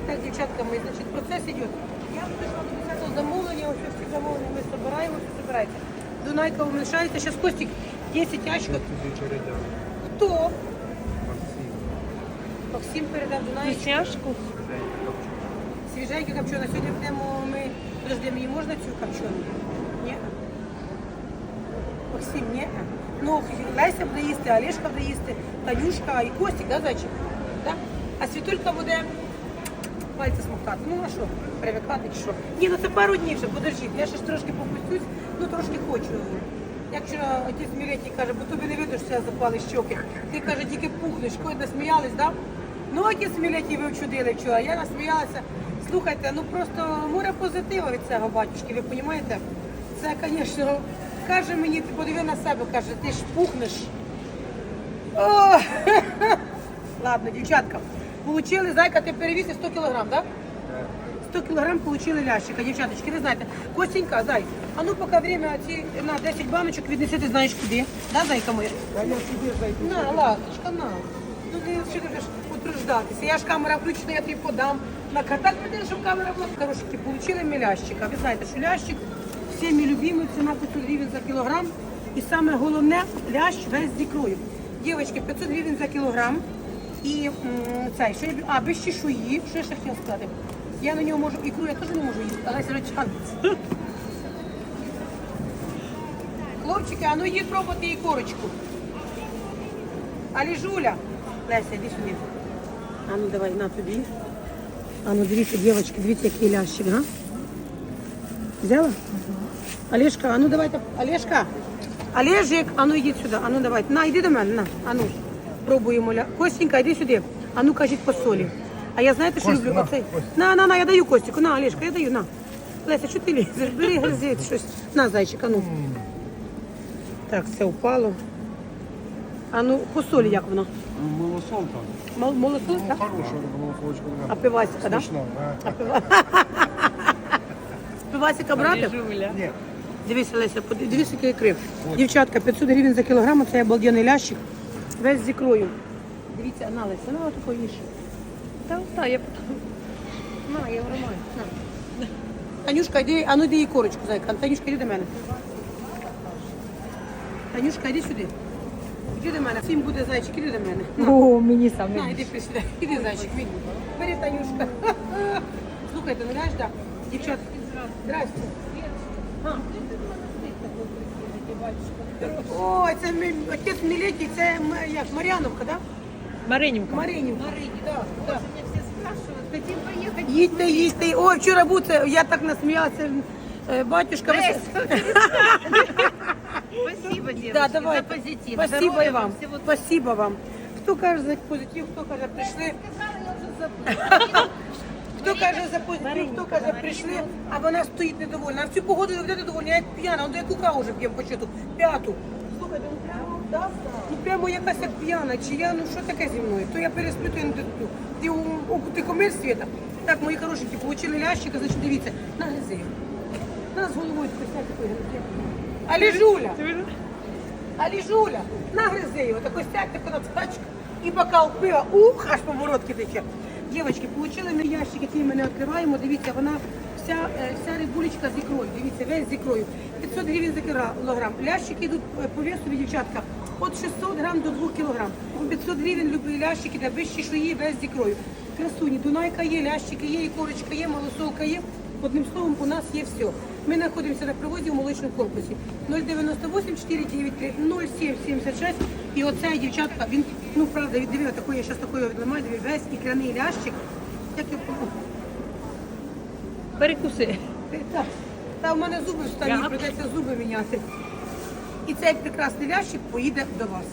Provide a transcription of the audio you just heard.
І так, дівчатка мої, значить, процес іде. Я вам прийшла до 10 замовлення, ось всі замовлення ми збираємо, все збирається. Дунайка уменьшається, зараз Костік 10 ящиків. Хто? Максим передав Дунаєчку. Вкусняшку. Свіженьке копчене. Сьогодні будемо ми. Подожди, мені можна цю копчену? Ні. Максим, ні. Ну, Леся буде їсти, Олешка буде їсти, Танюшка і Костік, да, зайчик? Да? А Світулька буде пальці смоктати. Ну, а що, привикати чи що? Ні, ну це пару днів ще, подождіть. Я ще ж трошки попустюсь, ну трошки хочу. Як вчора отець Мілетій каже, бо тобі не видно, що я запали щоки. Ти каже, тільки пухнеш, коли насміялись, да? Ну, отець Мілетій ви вчудили вчора. Я насміялася. Слухайте, ну просто море позитиву від цього батюшки, ви розумієте? Це, звісно, каже мені, ти подиви на себе, каже, ти ж пухнеш. О! Ладно, дівчатка. Получили, зайка, ти перевісив 100 кілограм, так? Да? 100 кілограм получили лящика, дівчаточки, ви знаєте. Костенька, зай, а ну поки время ці на 10 баночок віднеси, ти знаєш куди. Да, зайка моя? Да я себе зайду. На, ласточка, на. Ну ти ти будеш утруждатися? Я ж камера включена, я тобі подам. На так піде, щоб камера була. Хорошенькі, получили ми лящика. Ви знаєте, що лящик всіми любимий, ціна 500 гривень за кілограм. І саме головне, лящ весь з ікрою. Дівчатки, 500 гривень за кілограм. І цей, що я б- а, без чешуї, що я ще хотіла сказати? Я на нього можу, ікру я теж не можу їсти, але сирочанець. Хлопчики, а ну їдь пробувати і корочку. Алі Жуля. Леся, іди сюди. А ну давай, на тобі. А ну дивіться, дівчатки, дивіться, який лящик, га? Взяла? Олешка, а ну давайте, Олешка. Олежик, а ну йди сюди, а ну давайте. На, йди до мене, на, а ну. Пробуємо. ля- Костенька, йди сюди. А ну кажіть по солі. А я знаєте, що Кость, люблю на, оцей? На, на, на, я даю Костику, на, Олешка, я даю, на. Леся, що ти лізеш? Бери, гризи щось. На, зайчик, а ну. Так, все впало. А ну, по солі як воно? Малосолка. Мол- Молоко, Ну, так? хорошая молоко. А пивасика, да? Смешно, да? А. Пивасика брати? Нет. Дивися, Леся, поди- який ікри. Дівчатка, 500 гривень за кілограм, це обалденний лящик. Весь з ікрою. Дивіться, на, Леся, ну отако їж. Та, та, я потім. На, я вромаю. На. Танюшка, йди, а ну йди їй корочку, зайка. Танюшка, йди до мене. Танюшка, йди сюди. Іди до мене. Всім буде зайчик, іди до мене. На. О, мені саме. На, іди присідай. Іди, зайчик, мій. Бери, Танюшка. Слухайте, ну знаєш, так, дівчат. Здрасте. А. Ой, це мій отець Мілетій, це м- як Мар'яновка, так? Маринівка. Маринівка. Так, так. Їдьте, їдьте. Ой, вчора був це, я так насміялася. Е, Батюшка, ви... Спасибо, девочки, Да, давай. за позитив. Спасибо Здоровья вам. всего Спасибо вам. Хто каже за позитив, хто каже прийшли. Хто каже за позитив, хто каже прийшли, а вона стоїть недовольна. А в цю погоду ви будете довольна, я як п'яна, он до яку каву вже п'ємо по щиту? П'яту. Слухайте, ну прямо, да? ну прямо якась як п'яна, чи я, ну що таке зі мною? То я пересплю, то я не доту. Ти, у, у, ти комир світа? Так, мої хорошенькі, получили лящика, значить дивіться, на нагризи. На з головою такий такий гризи. Але Жуля! Алі Жуля, нагризи його, тако сядь, тако на тачку і бокал пива, ух, аж по бородки тече. Дівчатки, получили ми ящик, який ми не відкриваємо. Дивіться, вона вся, е, вся рибулечка з ікрою. Дивіться, весь з ікрою. 500 гривень за кілограм. Лящики йдуть е, по весу, дівчатка, від 600 грам до 2 кілограм. 500 гривень любі лящики, де без чешуї, весь з ікрою. Красуні, Дунайка є, лящики є, і корочка є, малосолка є. Одним словом, у нас є все. Ми знаходимося на привозі в молочному корпусі 098 493 0776. І оцей дівчатка, він, ну правда, від диви, такої, я зараз такої відламаю, весь ікряний лящик. Як я. Перекуси. Та, та в мене зуби встані, придеться зуби міняти. І цей прекрасний лящик поїде до вас.